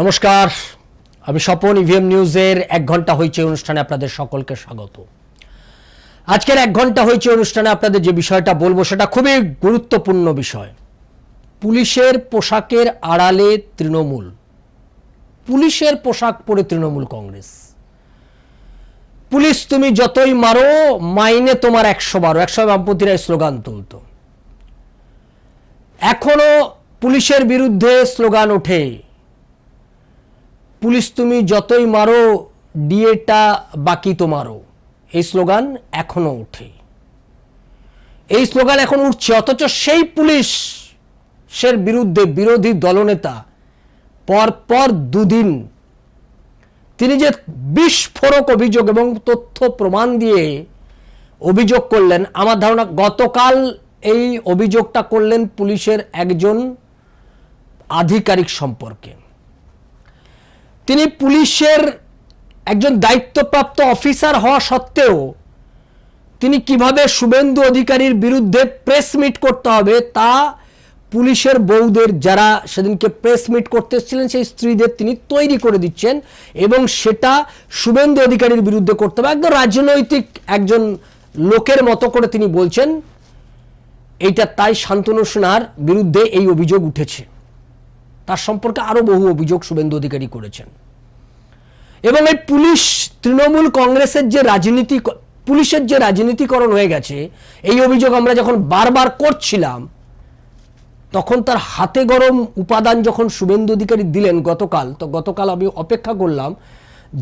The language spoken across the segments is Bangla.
নমস্কার, আমি স্বপন ইভিএম নিউজের এক ঘণ্টা হয়েছে অনুষ্ঠানে আপনাদের সকলকে স্বাগত। আজকের এক ঘণ্টা হয়েছে অনুষ্ঠানে আপনাদের যে বিষয়টা বলব, সেটা খুবই গুরুত্বপূর্ণ বিষয়। পুলিশের পোশাকের আড়ালে তৃণমূল। পুলিশের পোশাক পরে তৃণমূল কংগ্রেস। পুলিশ, তুমি যতই মারো, মাইনে তোমার একশো বারো। একশো বামপন্থীরা স্লোগান তুলতো। এখনও পুলিশের বিরুদ্ধে স্লোগান ওঠে পুলিশ তুমি যতই মারো, ডিএটা বাকি তোমারও এই স্লোগান এখনও ওঠে এই স্লোগান এখন উঠছে, অথচ সেই পুলিশের বিরুদ্ধে বিরোধী দলনেতা পরপর দুদিন তিনি যে বিস্ফোরক অভিযোগ এবং তথ্য প্রমাণ দিয়ে অভিযোগ করলেন, আমার ধারণা গতকাল এই অভিযোগটা করলেন পুলিশের একজন আধিকারিক সম্পর্কে। তিনি পুলিশের একজন দায়িত্বপ্রাপ্ত অফিসার হওয়া সত্ত্বেও তিনি কীভাবে শুভেন্দু অধিকারীর বিরুদ্ধে প্রেস মিট করতে হবে তা পুলিশের বউদের যারা সেদিনকে প্রেস মিট করতে এসেছিলেন, সেই স্ত্রীদের তিনি তৈরি করে দিচ্ছেন এবং সেটা শুভেন্দু অধিকারীর বিরুদ্ধে করতে হবে। একদম রাজনৈতিক একজন লোকের মতো করে তিনি বলছেন, এইটা তাই শান্তনু সিনহার বিরুদ্ধে এই অভিযোগ উঠেছে। তার সম্পর্কে আরও বহু অভিযোগ শুভেন্দু অধিকারী করেছেন। এবং এই পুলিশ তৃণমূল কংগ্রেসের যে রাজনীতি পুলিশের যে রাজনীতিকরণ হয়ে গেছে, এই অভিযোগ আমরা যখন বারবার করছিলাম, তখন তার হাতে গরম উপাদান যখন শুভেন্দু অধিকারী দিলেন গতকাল, তো গতকাল আমি অপেক্ষা করলাম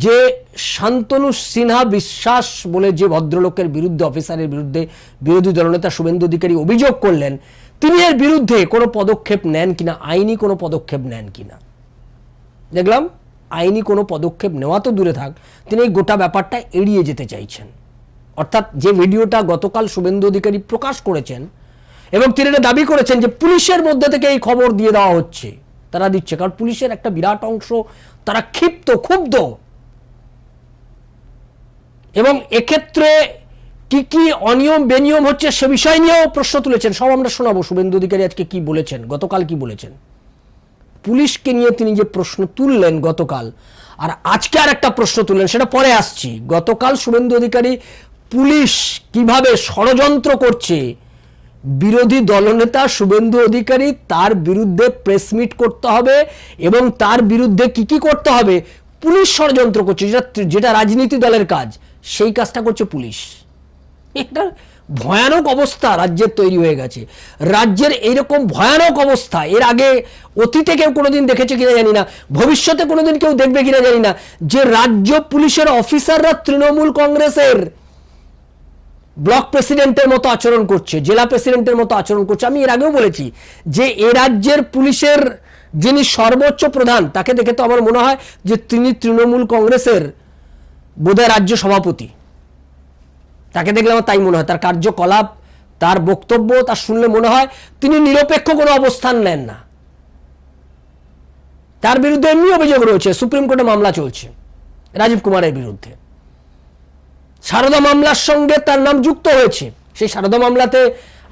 যে শান্তনু সিনহা বিশ্বাস বলে যে ভদ্রলোকের বিরুদ্ধে, অফিসারের বিরুদ্ধে বিরোধী দলনেতা শুভেন্দু অধিকারী অভিযোগ করলেন তিনি এর বিরুদ্ধে কোনো পদক্ষেপ নেন কিনা, আইনি কোনো পদক্ষেপ নেন কিনা? দেখলাম, আইনি কোনো পদক্ষেপ নেওয়া তো দূরে থাক, তিনি এই গোটা ব্যাপারটা এড়িয়ে যেতে চাইছেন। অর্থাৎ যে ভিডিওটা গতকাল শুভেন্দু অধিকারী প্রকাশ করেছেন এবং তিনি এটা দাবি করেছেন যে পুলিশের মধ্যে থেকে এই খবর দিয়ে দেওয়া হচ্ছে, তারা দিচ্ছে। কারণ পুলিশের একটা বিরাট অংশ, তারা ক্ষিপ্ত, ক্ষুব্ধ। এবং এক্ষেত্রে কি কি অনিয়ম বেনিয়ম হচ্ছে সে বিষয় নিয়েও প্রশ্ন তুলেছেন। সব আমরা শোনাবো। শুভেন্দু অধিকারী আজকে কি বলেছেন? গতকাল কি বলেছেন? পুলিশকে নিয়ে তিনি যে প্রশ্ন তুললেন গতকাল, আর আজকে আর একটা প্রশ্ন তুললেন, সেটা পরে আসছি। গতকাল শুভেন্দু অধিকারী পুলিশ কীভাবে ষড়যন্ত্র করছে? বিরোধী দলনেতা শুভেন্দু অধিকারী তার বিরুদ্ধে প্রেস মিট করতে হবে এবং তার বিরুদ্ধে কি কি করতে হবে? পুলিশ ষড়যন্ত্র করছে, যেটা যেটা রাজনীতি দলের কাজ, সেই কাজটা করছে পুলিশ। একটা ভয়ানক অবস্থা রাজ্যের তৈরি হয়ে গেছে। রাজ্যের এইরকম ভয়ানক অবস্থা, এর আগে অতীতে কেউ কোনোদিন দেখেছে কিনা জানি না, ভবিষ্যতে কোনোদিন কেউ দেখবে কিনা জানি না, যে রাজ্য পুলিশের অফিসাররা তৃণমূল কংগ্রেসের ব্লক প্রেসিডেন্টের মতো আচরণ করছে, জেলা প্রেসিডেন্টের মতো আচরণ করছে। আমি এর আগেও বলেছি যে এ রাজ্যের পুলিশের যিনি সর্বোচ্চ প্রধান, তাকে দেখে তো আমার মনে হয় যে তিনি তৃণমূল কংগ্রেসের বোধহয় রাজ্য সভাপতি। তাকে দেখলে আমার তাই মনে হয়, তার কার্যকলাপ, তার বক্তব্য, তার শুনলে মনে হয় তিনি নিরপেক্ষ কোনো অবস্থান নেন না। তার বিরুদ্ধে এমনি অভিযোগ রয়েছে, সুপ্রিম কোর্টে মামলা চলছে, রাজীব কুমারের বিরুদ্ধে। সারদা মামলার সঙ্গে তার নাম যুক্ত হয়েছে। সেই সারদা মামলাতে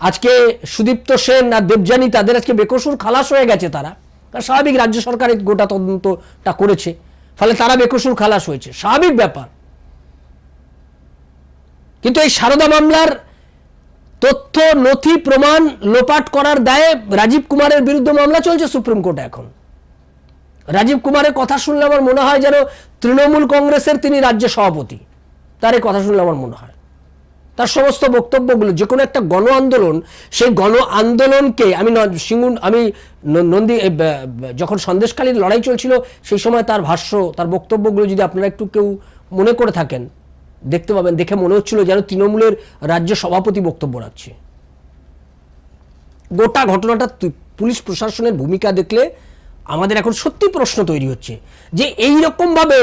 আজকে সুদীপ্ত সেন আর দেবযানী, তাদের আজকে বেকসুর খালাস হয়ে গেছে তারা। কারণ স্বাভাবিক রাজ্য সরকার এই গোটা তদন্তটা করেছে, ফলে তারা বেকসুর খালাস হয়েছে। স্বাভাবিক ব্যাপার। কিন্তু এই সারদা মামলার তথ্য, নথি, প্রমাণ লোপাট করার দায়ে রাজীব কুমারের বিরুদ্ধে মামলা চলছে সুপ্রিম কোর্টে এখন। রাজীব কুমারের কথা শুনলে আমার মনে হয় যেন তৃণমূল কংগ্রেসের তিনি রাজ্য সভাপতি। তার এই কথা শুনলে আমার মনে হয়। তার সমস্ত বক্তব্যগুলো, যে কোনো একটা গণ আন্দোলন, সেই গণ আন্দোলনকে আমি সিঙ্গুন, আমি নন্দী যখন সন্দেশকালীন লড়াই চলছিল, সেই সময় তার ভাষ্য, তার বক্তব্যগুলো যদি আপনারা একটু কেউ মনে করে থাকেন দেখতে পাবেন, দেখে মনে হচ্ছিল যেন তৃণমূলের রাজ্য সভাপতি বক্তব্য রাখছে। গোটা ঘটনাটা পুলিশ প্রশাসনের ভূমিকা দেখলে আমাদের এখন সত্যি প্রশ্ন তৈরি হচ্ছে যে এই ভাবে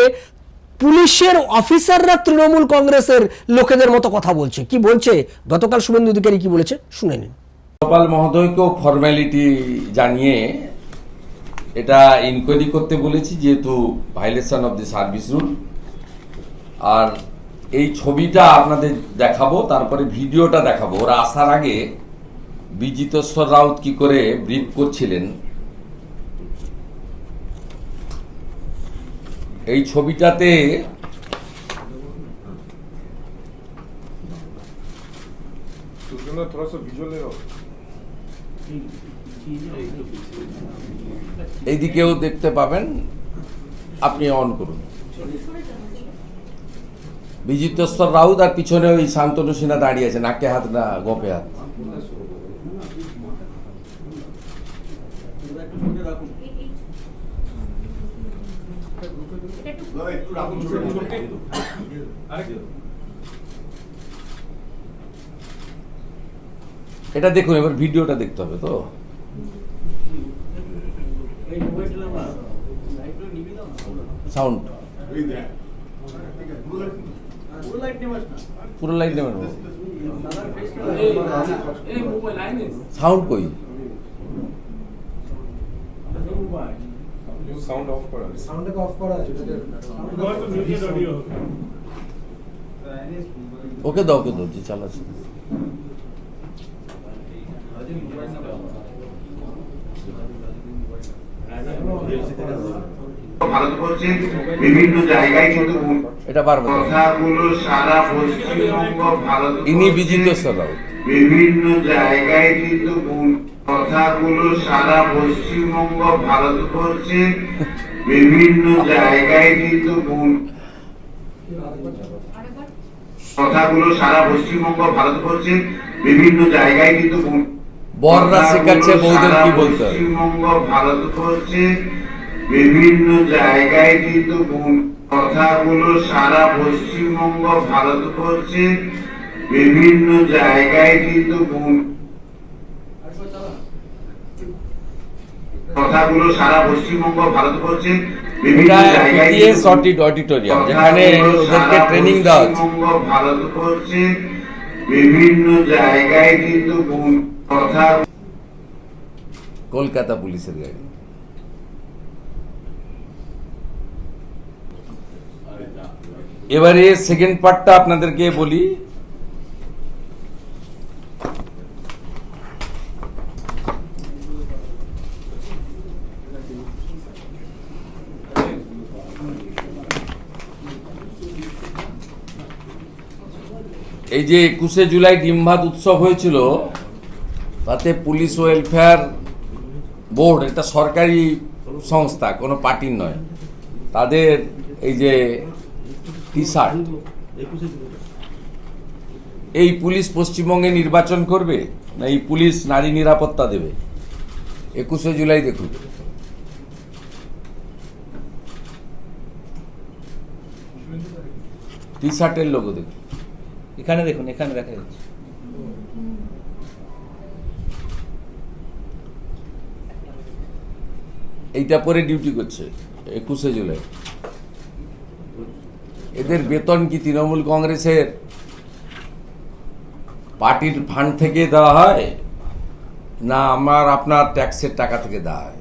পুলিশের অফিসাররা তৃণমূল কংগ্রেসের লোকেদের মতো কথা বলছে। কি বলছে? গতকাল শুভেন্দু অধিকারী কি বলেছে? শুনে নিন। গোপাল মহোদয়কেও ফর্মালিটি জানিয়ে এটা ইনকোয়ারি করতে বলেছি, যেহেতু violation of the service rule আর এই ছবিটা আপনাদের দেখাবো তারপরে ভিডিওটা দেখাবো। ওরা আসার আগে বিজিতেশ্বর রাউত কি করে ব্রিফ করছিলেন এই ছবিটাতে এইদিকেও দেখতে পাবেন আপনি অন করুন। বিজিতেশ্বর রাউত আর পিছনে ওই শান্তনু সিনহা দাঁড়িয়ে আছে, নাকে হাত না, গোপে হাত। এটা দেখুন, এবার ভিডিওটা দেখতে হবে তো। সাউন্ড। পুরো লাইট নেবেন সাউন্ড কই? সাউন্ড অফ করা আছে সাউন্ড অফ করা আছে। ওকে দাও ওকে দাও যে চালাচ্ছে। মোবাইল নাম্বার ভারতবর্ষের বিভিন্ন জায়গায় কিন্তু এটা পারবে কথাগুলো সারা পশ্চিমবঙ্গ ভারত ইনি রাউত বিভিন্ন জায়গায় কিন্তু কথাগুলো সারা পশ্চিমবঙ্গ ভারতবর্ষে বিভিন্ন জায়গায় কিন্তু ভুল- কথাগুলো সারা পশ্চিমবঙ্গ ভারতবর্ষে বিভিন্ন জায়গায় কিন্তু ভুল- বররা শেখাচ্ছে বৌদের কি বলতে পশ্চিমবঙ্গ ভারতবর্ষে বিভিন্ন জায়গায় কিন্তু কথাগুলো সারা পশ্চিমবঙ্গ ভারতবর্ষে বিভিন্ন জায়গায় কিন্তু কথাগুলো সারা পশ্চিমবঙ্গ ভারতবর্ষে বিভিন্ন জায়গায় পিটিএস কিন্তু অডিটোরিয়াম যেখানে ওদেরকে ট্রেনিং দেওয়া হচ্ছে। ভারতবর্ষে বিভিন্ন জায়গায় কিন্তু কথা কলকাতা পুলিশের গাড়ি। এবারে সেকেন্ড পার্টটা আপনাদেরকে বলি। এই যে একুশে জুলাই ডিমভাত উৎসব হয়েছিল, তাতে পুলিশ ওয়েলফেয়ার বোর্ড, এটা সরকারি সংস্থা, কোনো পার্টির নয়, তাদের এই যে টি শার্ট এই পুলিশ পশ্চিমবঙ্গে নির্বাচন করবে না এই পুলিশ নারী নিরাপত্তা দেবে? একুশে জুলাই দেখুন। টি শার্টের লোগো দেখুন। এখানে দেখুন এখানে দেখা যাচ্ছে। এইটা পরে ডিউটি করছে একুশে জুলাই। এদের বেতন কি তৃণমূল কংগ্রেসের? পার্টির ফান্ড থেকে দেওয়া হয় না আমার আপনার ট্যাক্সের টাকা থেকে দেওয়া হয়?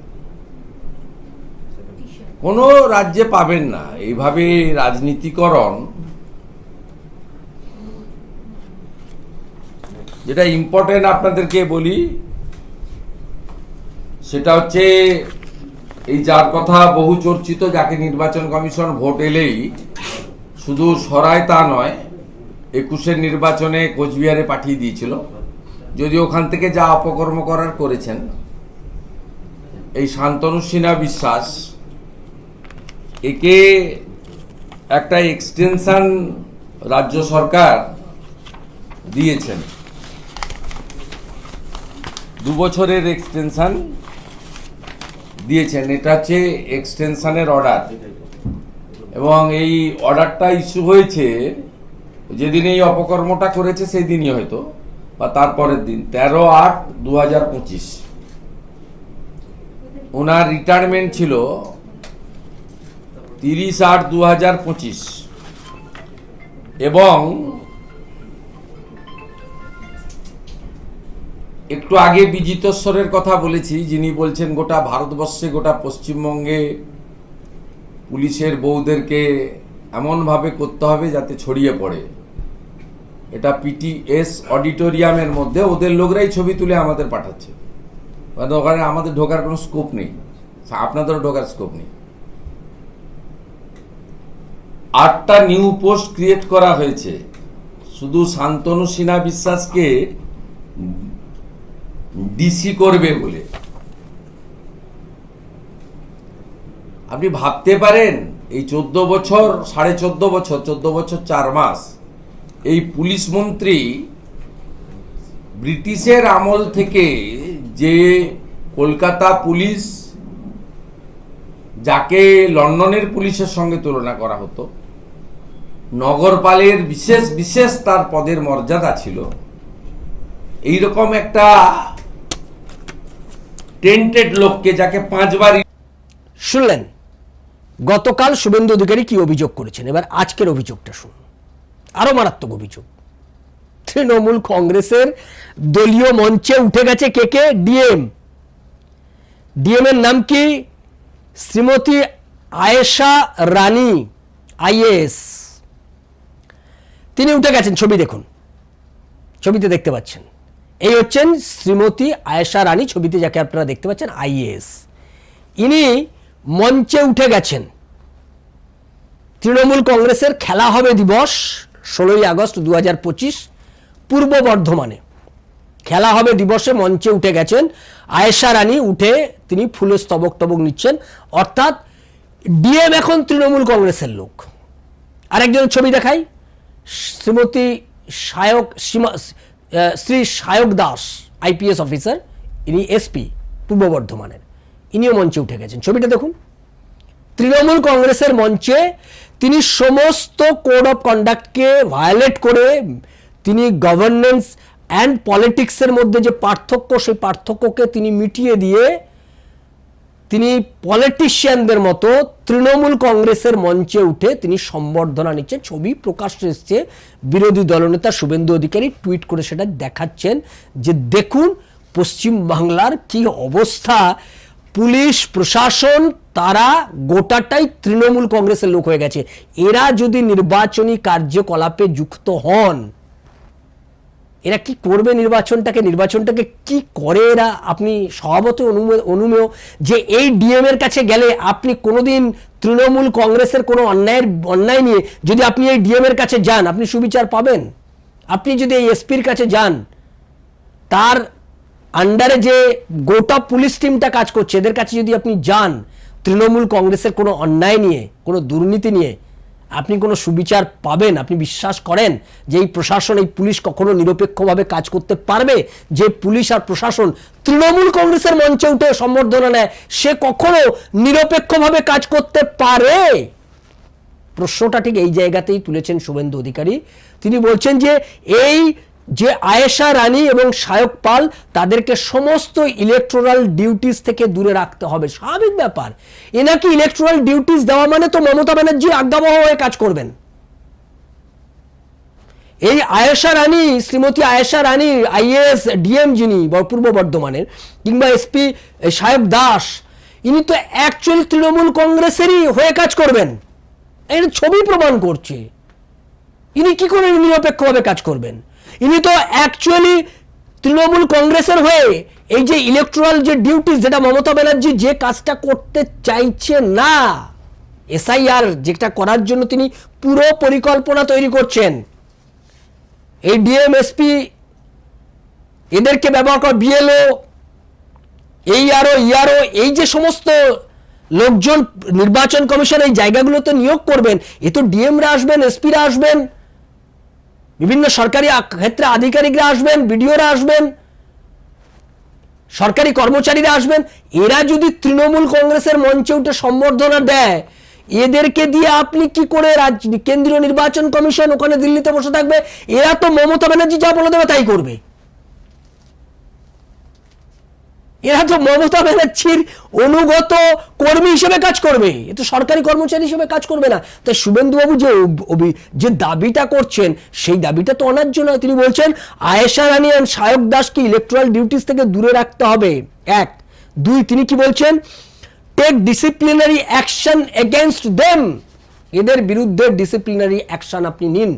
কোনো রাজ্যে পাবেন না। এইভাবে রাজনীতিকরণ যেটা ইম্পর্টেন্ট আপনাদেরকে বলি, সেটা হচ্ছে এই যার কথা বহু চর্চিত, যাকে নির্বাচন কমিশন ভোট এলেই শুধু সরায় তা নয় একুশের নির্বাচনে কোচবিহারে পাঠিয়ে দিয়েছিল। যদি ওখান থেকে যা অপকর্ম করার করেছেন, এই শান্তনু সিনহা বিশ্বাস, একে একটা এক্সটেনশন রাজ্য সরকার দিয়েছেন। দু বছরের এক্সটেনশন দিয়েছেন। এটা হচ্ছে এক্সটেনশনের অর্ডার এবং এই অর্ডারটা ইস্যু হয়েছে, যেদিন এই অপকর্মটা করেছে সেই দিনই হয়তো, বা তারপরের দিন, তেরো আট দু হাজার পঁচিশ। ওনার রিটায়ারমেন্ট ছিল তিরিশ আট দু হাজার পঁচিশ। এবং একটু আগে বিজিতেশ্বরের কথা বলেছি, যিনি বলছেন গোটা ভারতবর্ষে, গোটা পশ্চিমবঙ্গে পুলিশের বউদেরকে এমনভাবে করতে হবে যাতে ছড়িয়ে পড়ে। এটা পিটিএস অডিটোরিয়ামের মধ্যে ওদের লোকরাই ছবি তুলে আমাদের পাঠাচ্ছে। মানে ওখানে আমাদের ঢোকার কোনো স্কোপ নেই। আপনাদেরও ঢোকার স্কোপ নেই। আটটা নিউ পোস্ট ক্রিয়েট করা হয়েছে। শুধু শান্তনু সিনহা বিশ্বাসকে ডিসি করবে বলে। আপনি ভাবতে পারেন, এই চোদ্দ বছর, সাড়ে চোদ্দ বছর চোদ্দ বছর চার মাস, এই পুলিশ মন্ত্রী ব্রিটিশের আমল থেকে যে কলকাতা পুলিশ, যাকে লন্ডনের পুলিশের সঙ্গে তুলনা করা হতো, নগরপালের বিশেষ বিশেষ তার পদের মর্যাদা ছিল এই রকম একটা টেন্টেড লোককে যাকে পাঁচবার শুনলেন গতকাল শুভেন্দু অধিকারী কি অভিযোগ করেছেন? এবার আজকের অভিযোগটা শুনুন। আরও মারাত্মক অভিযোগ। তৃণমূল কংগ্রেসের দলীয় মঞ্চে উঠে গেছে কে কে? ডিএম। ডিএম এর নাম কি? শ্রীমতী আয়েশা রানী আইএস তিনি উঠে গেছেন, ছবি দেখুন। ছবিতে দেখতে পাচ্ছেন। এই হচ্ছেন শ্রীমতী আয়েশা রানী, ছবিতে যাকে আপনারা দেখতে পাচ্ছেন আইএস ইনি মঞ্চে উঠে গেছেন। তৃণমূল কংগ্রেসের খেলা হবে দিবস ষোলোই আগস্ট দু হাজার পঁচিশ, পূর্ব বর্ধমানে। খেলা হবে দিবসে মঞ্চে উঠে গেছেন। আয়েশা রানী উঠে তিনি ফুলের স্তবক টবক নিচ্ছেন। অর্থাৎ ডিএম এখন তৃণমূল কংগ্রেসের লোক। আরেকজন ছবি দেখাই। শ্রীমতী সায়ক শ্রী সায়ক দাস, আইপিএস অফিসার, ইনি এসপি, পূর্ব বর্ধমানের। ইনিও মঞ্চে উঠে গেছেন। ছবিটা দেখুন। তৃণমূল কংগ্রেসের মঞ্চে তিনি সমস্ত কোড অফ কন্ডাক্টকে ভায়োলেট করে তিনি গভর্নেন্স অ্যান্ড পলিটিক্সের মধ্যে যে পার্থক্য, সেই পার্থক্যকে তিনি মিটিয়ে দিয়ে তিনি পলিটিশিয়ানদের মতো তৃণমূল কংগ্রেসের মঞ্চে উঠে তিনি সম্বর্ধনা নিচ্ছেন। ছবি প্রকাশ্যে এসছে। বিরোধী দলনেতা শুভেন্দু অধিকারী টুইট করে সেটা দেখাচ্ছেন যে দেখুন পশ্চিম বাংলার কি অবস্থা। পুলিশ, প্রশাসন, তারা গোটাটাই তৃণমূল কংগ্রেসের লোক হয়ে গেছে। এরা যদি নির্বাচনী কার্যকলাপে যুক্ত হন, এরা কি করবে নির্বাচনটাকে? নির্বাচনটাকে কি করে এরা? আপনি স্বভাবত অনুমে, অনুমেয় যে এই ডিএম এর কাছে গেলে আপনি কোনোদিন তৃণমূল কংগ্রেসের কোনো অন্যায়ের, অন্যায় নিয়ে যদি আপনি এই ডিএম এর কাছে যান, আপনি সুবিচার পাবেন? আপনি যদি এই এসপির কাছে যান, তার আন্ডারে যে গোটা পুলিশ টিমটা কাজ করছে, এদের কাছে যদি আপনি যান, তৃণমূল কংগ্রেসের কোনো অন্যায় নিয়ে, কোনো দুর্নীতি নিয়ে, আপনি কোনো সুবিচার পাবেন, আপনি বিশ্বাস করেন যে এই প্রশাসন, এই পুলিশ কখনো নিরপেক্ষভাবে কাজ করতে পারবে? যে পুলিশ আর প্রশাসন তৃণমূল কংগ্রেসের মঞ্চে উঠে সম্বর্ধনা নেয়, সে কখনো নিরপেক্ষভাবে কাজ করতে পারে? প্রশ্নটা ঠিক এই জায়গাতেই তুলেছেন শুভেন্দু অধিকারী। তিনি বলছেন যে এই যে আয়েশা রানী এবং সায়ক পাল তাদেরকে সমস্ত ইলেকট্রাল ডিউটিস থেকে দূরে রাখতে হবে। স্বাভাবিক ব্যাপার। এনাকে ইলেকট্রাল ডিউটিস দেওয়া মানে তো মমতা ব্যানার্জি আজ্ঞাবহ হয়ে কাজ করবেন। এই আয়েশা রানী, শ্রীমতী আয়েশা রানী আইএস ডিএম যিনি পূর্ব বর্ধমানের কিংবা এসপি সাহেব দাস, ইনি তো অ্যাকচুয়ালি তৃণমূল কংগ্রেসেরই হয়ে কাজ করবেন। এর ছবি প্রমাণ করছে। ইনি কি করে নিরপেক্ষভাবে কাজ করবেন? ইনি তো অ্যাকচুয়ালি তৃণমূল কংগ্রেসের হয়ে এই যে ইলেকট্রাল যে ডিউটি যেটা মমতা ব্যানার্জি যে কাজটা করতে চাইছে না এসআইআর যেটা করার জন্য তিনি পুরো পরিকল্পনা তৈরি করছেন। এই ডিএমএসপি এদেরকে ব্যবহার কর বিএলও এই আরও ইয়ারও এই যে সমস্ত লোকজন নির্বাচন কমিশন এই জায়গাগুলোতে নিয়োগ করবেন, এ তো ডিএমরা আসবেন এসপিরা আসবেন বিভিন্ন সরকারি ক্ষেত্রে আধিকারিকরা আসবেন, বিডিওরা আসবেন, সরকারি কর্মচারীরা আসবেন, এরা যদি তৃণমূল কংগ্রেসের মঞ্চে উঠে সম্বর্ধনা দেয়, এদেরকে দিয়ে আপনি কি করে কেন্দ্রীয় নির্বাচন কমিশন ওখানে দিল্লিতে বসে থাকবে? এরা তো মমতা ব্যানার্জি যা বলে দেবে তাই করবে। এরা তো মমতা ব্যানার্জির অনুগত কর্মী হিসেবে কাজ করবে। এ তো সরকারি কর্মচারী হিসেবে কাজ করবে না। তাই শুভেন্দুবাবু যে যে দাবিটা করছেন, সেই দাবিটা তো অন্যায্য নয়। তিনি বলছেন, আয়েশা রানী আর সায়ক দাসকে ইলেকট্রাল ডিউটিস থেকে দূরে রাখতে হবে। এক। দুই, তিনি কি বলছেন take disciplinary action against them এদের বিরুদ্ধে ডিসিপ্লিনারি অ্যাকশন আপনি নিন।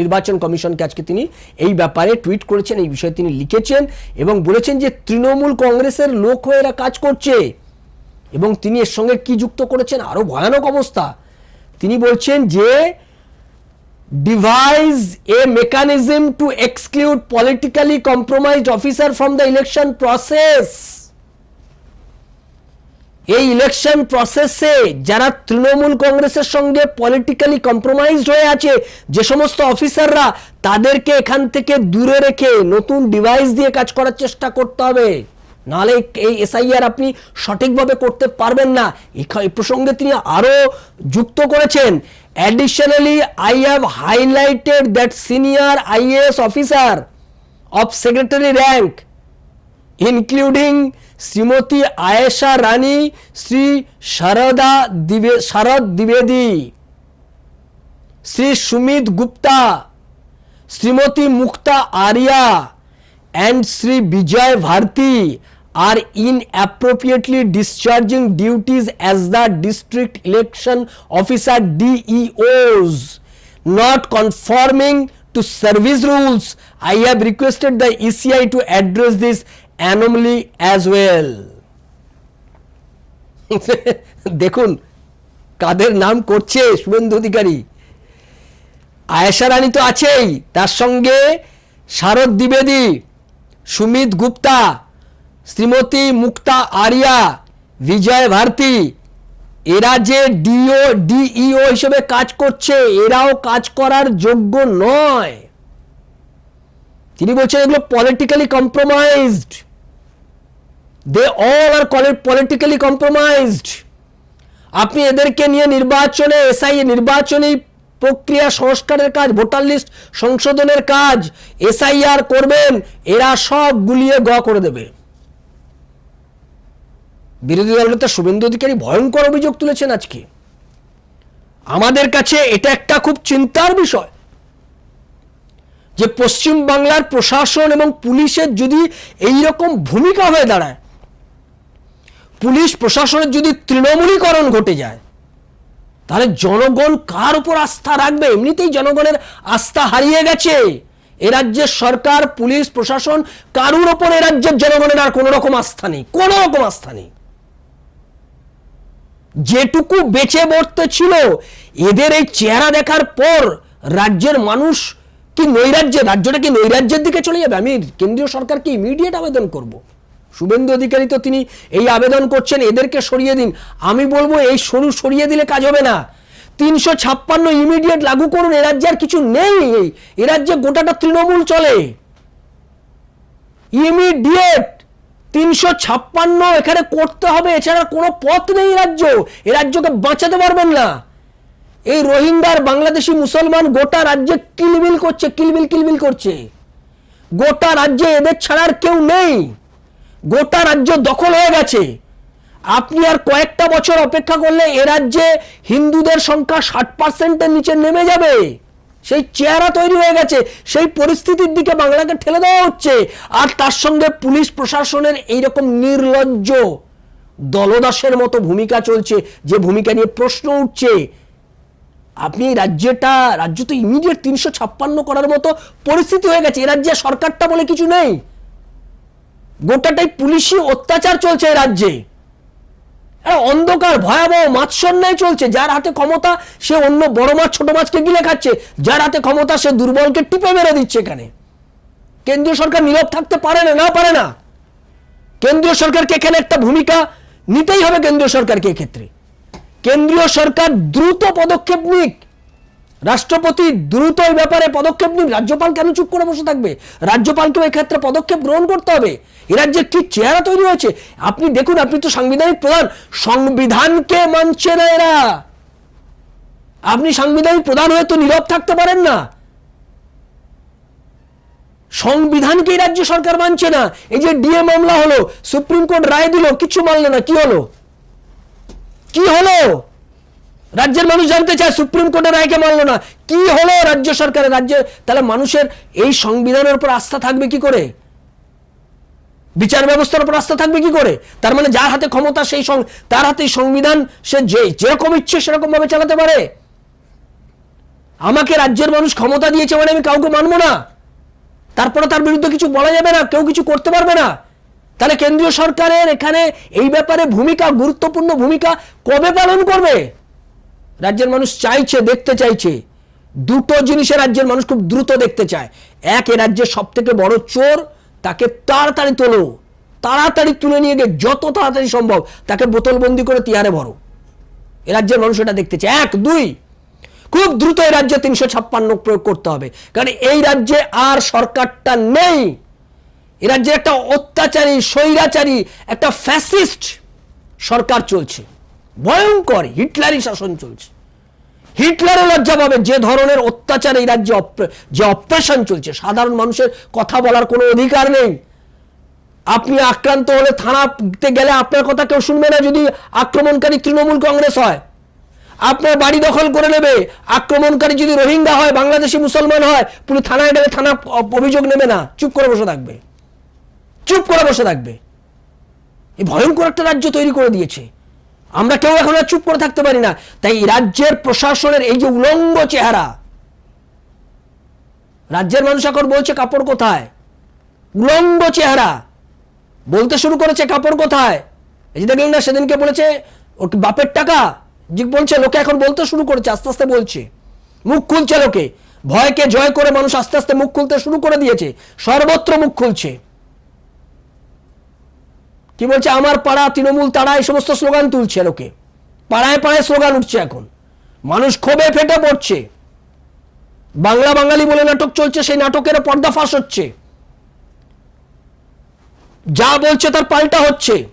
নির্বাচন কমিশনকে আজকে তিনি এই ব্যাপারে টুইট করেছেন, এই বিষয়ে তিনি লিখেছেন এবং বলেছেন যে তৃণমূল কংগ্রেসের লোক হয়ে এরা কাজ করছে। এবং তিনি এর সঙ্গে কি যুক্ত করেছেন আরও ভয়ানক অবস্থা। তিনি বলছেন যে device a mechanism to exclude politically compromised officer from the election process এই ইলেকশন প্রসেসে যারা তৃণমূল কংগ্রেসের সঙ্গে পলিটিক্যালি কম্প্রোমাইজড হয়ে আছে, যে সমস্ত অফিসাররা তাদেরকে এখান থেকে দূরে রেখে নতুন ডিভাইস দিয়ে কাজ করার চেষ্টা করতে হবে। নাহলে এই এসআইআর আপনি সঠিকভাবে করতে পারবেন না। এই প্রসঙ্গে তিনি আরও যুক্ত করেছেন। Additionally I have highlighted that senior IAS officer of secretary rank including Shrimati Ayesha Rani Shri Sharada Dwivedi Sharad দ্বিবেদী Shri Sumit Gupta Shrimati Mukta Arya and Sri Vijay Bharti are inappropriately discharging duties as the district election officer DEOs, not conforming to service rules. I have requested the ECI to address this anomaly as well. দেখুন, কাদের নাম করছে শুভেন্দু অধিকারী? আয়েশা রানী তো আছেই, তার সঙ্গে শারদ দ্বিবেদী, সুমিত গুপ্তা, শ্রীমতী মুক্তা আরিয়া, বিজয় ভারতী। এরা যে ডিও, ডিইও হিসেবে কাজ করছে, এরাও কাজ করার যোগ্য নয়। তিনি বলছেন এগুলো politically compromised they all are politically compromised আপনি এদেরকে নিয়ে নির্বাচনে, এসআই নির্বাচনী প্রক্রিয়া, সংস্কারের কাজ, ভোটার লিস্ট, সংশোধনের কাজ, এসআইআর করবেন, এরা সব গুলিয়ে গ করে দেবে। বিরোধী দলনেতা শুভেন্দু অধিকারী ভয়ঙ্কর অভিযোগ তুলেছেন আজকে। আমাদের কাছে এটা একটা খুব চিন্তার বিষয় যে পশ্চিম বাংলার প্রশাসন এবং পুলিশের যদি এই রকম ভূমিকা হয়ে দাঁড়ায় পুলিশ প্রশাসনের যদি তৃণমূলীকরণ ঘটে যায়, তাহলে জনগণ কার উপর আস্থা রাখবে? এমনিতেই জনগণের আস্থা হারিয়ে গেছে। এ রাজ্যের সরকার, পুলিশ, প্রশাসন, কারুর ওপর এ রাজ্যের জনগণের আর কোনো রকম আস্থা নেই, কোনো রকম আস্থা নেই। যেটুকু বেঁচে বর্তে ছিল, এদের এই চেহারা দেখার পর রাজ্যের মানুষ কি নৈরাজ্যে রাজ্যটা কি নৈরাজ্যের দিকে চলে যাবে? আমি কেন্দ্রীয় সরকারকে ইমিডিয়েট আবেদন করব। শুভেন্দু অধিকারী তো তিনি এই আবেদন করছেন, এদেরকে সরিয়ে দিন। আমি বলব, এই সরু সরিয়ে দিলে কাজ হবে না। তিনশো ছাপ্পান্ন ইমিডিয়েট লাগু করুন, এ রাজ্যে আর কিছু নেই। এ রাজ্যে গোটাটা তৃণমূল চলে। ইমিডিয়েট তিনশো ছাপ্পান্ন এখানে করতে হবে, এছাড়া কোনো পথ নেই রাজ্য। এ রাজ্যকে বাঁচাতে পারবেন না। এই রোহিঙ্গার বাংলাদেশি মুসলমান গোটা রাজ্যে কিলবিল করছে, কিলবিল কিলবিল করছে। গোটা রাজ্যে এদের ছাড়ার কেউ নেই। গোটা রাজ্য দখল হয়ে গেছে। আপনি আর কয়েকটা বছর অপেক্ষা করলে এ রাজ্যে হিন্দুদের সংখ্যা ষাট পার্সেন্টের নিচে নেমে যাবে। সেই চেহারা তৈরি হয়ে গেছে, সেই পরিস্থিতির দিকে বাংলাকে ঠেলে দেওয়া হচ্ছে। আর তার সঙ্গে পুলিশ প্রশাসনের এইরকম নির্লজ্জ দলদাসের মতো ভূমিকা চলছে, যে ভূমিকা নিয়ে প্রশ্ন উঠছে। আপনি এই রাজ্যটা, রাজ্য তো ইমিডিয়েট তিনশো ছাপ্পান্ন করার মতো পরিস্থিতি হয়ে গেছে। এ রাজ্যে সরকারটা বলে কিছু নেই। গোটাটাই পুলিশি অত্যাচার চলছে রাজ্যে। অন্ধকার, ভয়াবহ মাৎসন্যায় চলছে। যার হাতে ক্ষমতা, সে অন্য বড় মাছ, ছোট মাছকে গিলে খাচ্ছে। যার হাতে ক্ষমতা, সে দুর্বলকে টিপে মেরে দিচ্ছে এখানে। কেন্দ্রীয় সরকার নীরব থাকতে পারে না না পারে না। কেন্দ্রীয় সরকারকে এখানে একটা ভূমিকা নিতেই হবে কেন্দ্রীয় সরকারকে এক্ষেত্রে। কেন্দ্রীয় সরকার দ্রুত পদক্ষেপ নিক। রাষ্ট্রপতি দ্রুত এই ব্যাপারে পদক্ষেপ নিন। রাজ্যপাল কেন চুপ করে বসে থাকবে? রাজ্যপালকেও এক্ষেত্রে পদক্ষেপ গ্রহণ করতে হবে। এ রাজ্যের কি চেহারা তৈরি হয়েছে? আপনি দেখুন, আপনি তো সাংবিধানিক প্রধান। সংবিধানকে মানছে না এরা। আপনি সাংবিধানিক প্রধান হয়ে তো নীরব থাকতে পারেন না। সংবিধানকে রাজ্য সরকার মানছে না। এই যে ডিএ মামলা হলো, সুপ্রিম কোর্ট রায় দিল, কিছু মানলো না, কি হলো? কি হলো? রাজ্যের মানুষ জানতে চায়, সুপ্রিম কোর্টের রায়কে মানলো না। কি হলো রাজ্য সরকারের রাজ্যে? তাহলে মানুষের এই সংবিধানের উপর আস্থা থাকবে কি করে? বিচার ব্যবস্থার উপর আস্থা থাকবে কি করে? তার মানে যার হাতে ক্ষমতা সেই তার হাতে সংবিধান, সে যে যেরকম ইচ্ছে সেরকম ভাবে চালাতে পারে। আমাকে রাজ্যের মানুষ ক্ষমতা দিয়েছে মানে আমি কাউকে মানবো না। তারপরে তার বিরুদ্ধে কিছু বলা যাবে না, কেউ কিছু করতে পারবে না। তাহলে কেন্দ্রীয় সরকারের এখানে এই ব্যাপারে ভূমিকা, গুরুত্বপূর্ণ ভূমিকা কবে পালন করবে? রাজ্যের মানুষ চাইছে, দেখতে চাইছে। দুটো জিনিসে রাজ্যের মানুষ খুব দ্রুত দেখতে চায়। এক, এ রাজ্যের সব থেকে বড় চোর, তাকে তাড়াতাড়ি তোলো। তাড়াতাড়ি তুলে নিয়ে গিয়ে যত তাড়াতাড়ি সম্ভব তাকে বোতলবন্দি করে তিয়ারে ভরো। এ রাজ্যের মানুষ এটা দেখতে চায়। এক, দুই, খুব দ্রুত এই রাজ্যে তিনশো ছাপ্পান্ন প্রয়োগ করতে হবে। কারণ এই রাজ্যে আর সরকারটা নেই। এ রাজ্যে একটা অত্যাচারী, স্বৈরাচারী, একটা ফ্যাসিস্ট সরকার চলছে। ভয়ঙ্কর হিটলারি শাসন চলছে। হিটলারও লজ্জা পাবে যে ধরনের অত্যাচার এই রাজ্যে যে অপারেশন চলছে। সাধারণ মানুষের কথা বলার কোনো অধিকার নেই। আপনি আক্রান্ত হলে থানাতে গেলে আপনার কথা কেউ শুনবে না যদি আক্রমণকারী তৃণমূল কংগ্রেস হয়। আপনার বাড়ি দখল করে নেবে। আক্রমণকারী যদি রোহিঙ্গা হয়, বাংলাদেশি মুসলমান হয় পুলিশ থানায় গেলে থানা অভিযোগ নেবে না। চুপ করে বসে থাকবে। চুপ করে বসে থাকবে। এই ভয়ঙ্কর একটা রাজ্য তৈরি করে দিয়েছে। আমরা কেউ এখন আর চুপ করে থাকতে পারি না। তাই রাজ্যের প্রশাসনের এই যে উলঙ্গ চেহারা, রাজ্যের মানুষ এখন বলছে, কাপড় কোথায়? উলঙ্গ চেহারা, বলতে শুরু করেছে, কাপড় কোথায়? এই যে দেখলেন না, সেদিনকে বলেছে ওর বাপের টাকা? যে বলছে, লোকে এখন বলতে শুরু করেছে, আস্তে আস্তে বলছে। মুখ খুলছে লোকে। ভয়কে জয় করে মানুষ আস্তে আস্তে মুখ খুলতে শুরু করে দিয়েছে। সর্বত্র মুখ খুলছে। কি বলছে? আমার পাড়া তৃণমূল তারা এই সমস্ত স্লোগান তুলছে লোকে। পাড়ায় পাড়ায় স্লোগান উঠছে এখন। মানুষ ক্ষোভে ফেটে পড়ছে। বাংলা বাঙালি বলে নাটক চলছে, সেই নাটকের পর্দা ফাঁস হচ্ছে। যা বলছে তার পাল্টা হচ্ছে।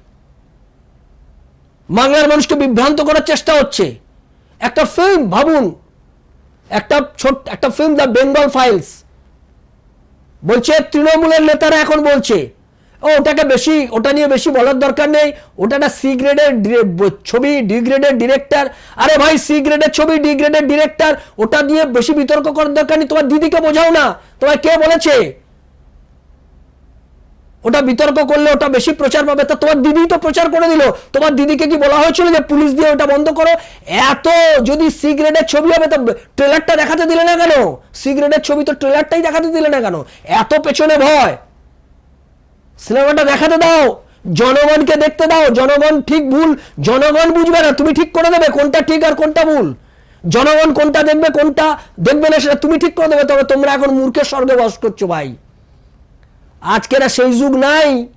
বাংলার মানুষকে বিভ্রান্ত করার চেষ্টা হচ্ছে। একটা ফিল্ম ভাবুন। একটা ছোট একটা ফিল্ম দ্য বেঙ্গল ফাইলস বলছে, তৃণমূলের নেতারা এখন বলছে ও, ওটাকে বেশি, ওটা নিয়ে বেশি বলার দরকার নেই। ওটা একটা সি গ্রেডের ছবি ডি গ্রেডের ডিরেক্টর আরে ভাই সি গ্রেডের ছবি ডি গ্রেডের ডিরেক্টর ওটা নিয়ে বেশি বিতর্ক করার দরকার নেই। তোমার দিদিকে বোঝাও না। তোমার কে বলেছে? ওটা বিতর্ক করলে ওটা বেশি প্রচার পাবে। তা তোমার দিদি তো প্রচার করে দিল। তোমার দিদিকে কি বলা হয়েছিল যে পুলিশ দিয়ে ওটা বন্ধ করো? এত যদি সি গ্রেডের ছবি হবে, তো ট্রেলারটা দেখাতে দিলে না কেন? সি গ্রেডের ছবি তো ট্রেলারটাই দেখাতে দিলে না কেন? এত পেছনে ভয়। সিনেমাটা দেখাতে দাও। জনগণকে দেখতে দাও। জনগণ ঠিক ভুল। জনগণ বুঝবে না তুমি ঠিক করে দেবে কোনটা ঠিক আর কোনটা ভুল। জনগণ কোনটা দেখবে কোনটা দেখবে না সেটা তুমি ঠিক করে দেবে। তবে তোমরা এখন মূর্খের স্বর্গে বাস করছ ভাই। আজকের সেই যুগ নাই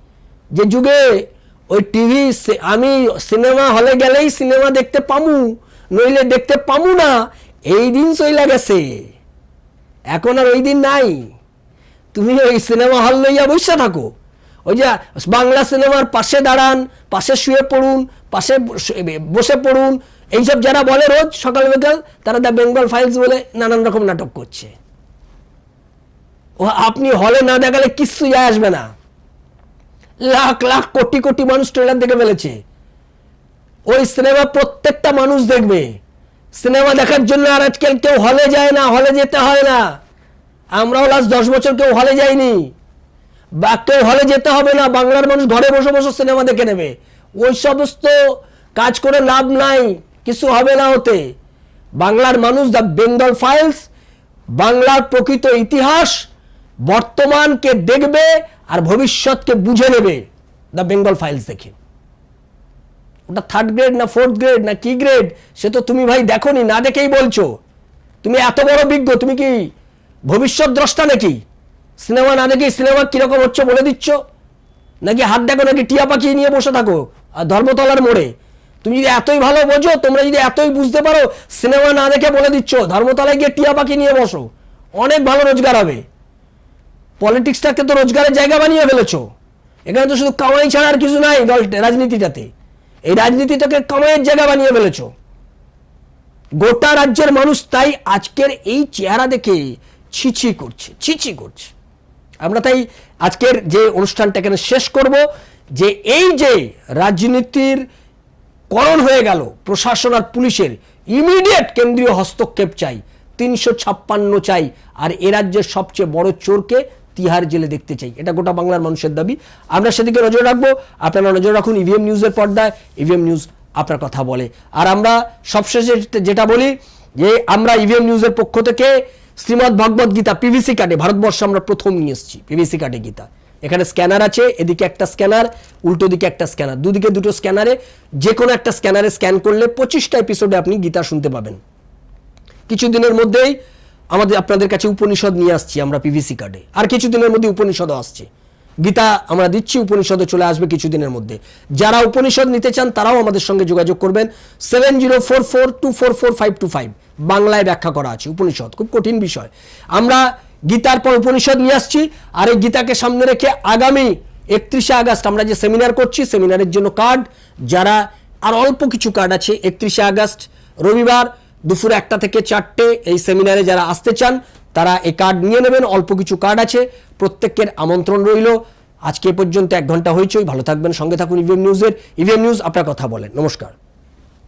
যে যুগে ওই টিভি আমি সিনেমা হলে গেলেই সিনেমা দেখতে পামু, নইলে দেখতে পামু না। এই দিন চইলা গেছে। এখন আর ওই দিন নাই। তুমি ওই সিনেমা হল লইয়া বসে থাকো। ওই যে বাংলা সিনেমার পাশে দাঁড়ান, পাশে শুয়ে পড়ুন, পাশে বসে- পড়ুন, এইসব যারা বলে রোজ সকাল বিকাল, তারা দ্য বেঙ্গল ফাইলস বলে নানান রকম নাটক করছে। ও আপনি হলে না দেখালে কিচ্ছু যায় আসবে না। লাখ লাখ, কোটি কোটি মানুষ ট্রেলার দেখে ফেলেছে। ওই সিনেমা প্রত্যেকটা মানুষ দেখবে। সিনেমা দেখার জন্য আর আজকাল কেউ হলে যায় না, হলে যেতে হয় না। আমরাও লাস্ট দশ বছর কেউ হলে যাইনি। বা কেউ হলে যেতে হবে না, বাংলার মানুষ ঘরে বসে বসে সিনেমা দেখে নেবে। ওই সমস্ত কাজ করে লাভ নাই, কিছু হবে না হতে। বাংলার মানুষ দ্য বেঙ্গল ফাইলস, বাংলার প্রকৃত ইতিহাস, বর্তমানকে দেখবে আর ভবিষ্যৎকে বুঝে নেবে দ্য বেঙ্গল ফাইলস দেখে। ওটা থার্ড গ্রেড না ফোর্থ গ্রেড না কি গ্রেড সে তো তুমি ভাই দেখোনি, না দেখেই বলছো। তুমি এত বড় বিজ্ঞ, তুমি কি ভবিষ্যৎ দ্রষ্টা নাকি? সিনেমা না দেখে সিনেমা কীরকম হচ্ছে বলে দিচ্ছ? নাকি হাত দেখো, নাকি টিয়া পাখি নিয়ে বসে থাকো, আর ধর্মতলার মোড়ে? তুমি যদি এতই ভালো বোঝো, তোমরা যদি এতই বুঝতে পারো, সিনেমা না দেখে বলে দিচ্ছ, ধর্মতলায় গিয়ে টিয়া পাখি নিয়ে বসো, অনেক ভালো রোজগার হবে। পলিটিক্সটাকে তো রোজগারের জায়গা বানিয়ে ফেলেছো। এখানে তো শুধু কামাই ছাড়া আর কিছু নাই দল রাজনীতিটাতে। এই রাজনীতিটাকে কামাইয়ের জায়গা বানিয়ে ফেলেছো। গোটা রাজ্যের মানুষ তাই আজকের এই চেহারা দেখে ছিছি করছে ছিছি করছে। আমরা তাই আজকের যে অনুষ্ঠানটা এখানে শেষ করব, যে এই যে রাজনীতির করণ হয়ে গেল, প্রশাসন আর পুলিশের ইমিডিয়েট কেন্দ্রীয় হস্তক্ষেপ চাই, তিনশো ছাপ্পান্ন চাই, আর এ রাজ্যের সবচেয়ে বড় চোরকে তিহার জেলে দেখতে চাই। এটা গোটা বাংলার মানুষের দাবি। আমরা সেদিকে নজর রাখব। আপনারা নজর রাখুন ইভিএম নিউজের পর্দায়। ইভিএম নিউজ আপনার কথা বলে। আর আমরা সবশেষে যেটা বলি, যে আমরা ইভিএম নিউজের পক্ষ থেকে শ্রীমৎ ভগবত গীতা পিভিসি কার্ডে ভারতবর্ষে আমরা প্রথম নিয়ে এসেছি পিভিসি কার্ডে গীতা। এখানে স্ক্যানার আছে, এদিকে একটা স্ক্যানার উল্টো দিকে একটা স্ক্যানার দুদিকে দুটো স্ক্যানারে যে কোনো একটা স্ক্যানারে স্ক্যান করলে পঁচিশটা এপিসোডে আপনি গীতা শুনতে পাবেন। কিছুদিনের মধ্যেই আমাদের, আপনাদের কাছে উপনিষদ নিয়ে আসছি আমরা পিভিসি কার্ডে আর কিছুদিনের মধ্যে উপনিষদও আসছে। গীতা আমরা দিচ্ছি উপনিষদে চলে আসবে কিছুদিনের মধ্যে। যারা উপনিষদ নিতে চান, তারাও আমাদের সঙ্গে যোগাযোগ করবেন। Seven zero four four two four four five two five বাংলায় ব্যাখ্যা করা আছে, উপনিষদ, খুব কঠিন বিষয়। আমরা গীতার পর উপনিষদ নিয়ে আসছি, আর এই গীতাকে সামনে রেখে আগামী একত্রিশে আগস্ট আমরা যে সেমিনার করছি, সেমিনারের জন্য কার্ড যারা আর অল্প কিছু কার্ড আছে, একত্রিশে আগস্ট, রবিবার দুপুর একটা থেকে চারটে এই সেমিনারে যারা আসতে চান, তারা এই কার্ড নিয়ে নেবেন, অল্প কিছু কার্ড আছে, প্রত্যেকের আমন্ত্রণ রইল। আজকে পর্যন্ত এক ঘণ্টা হয়েছে ভালো থাকবেন, সঙ্গে থাকুন ইভিএম নিউজের ইভিএম নিউজ আপনার কথা বলেন। নমস্কার।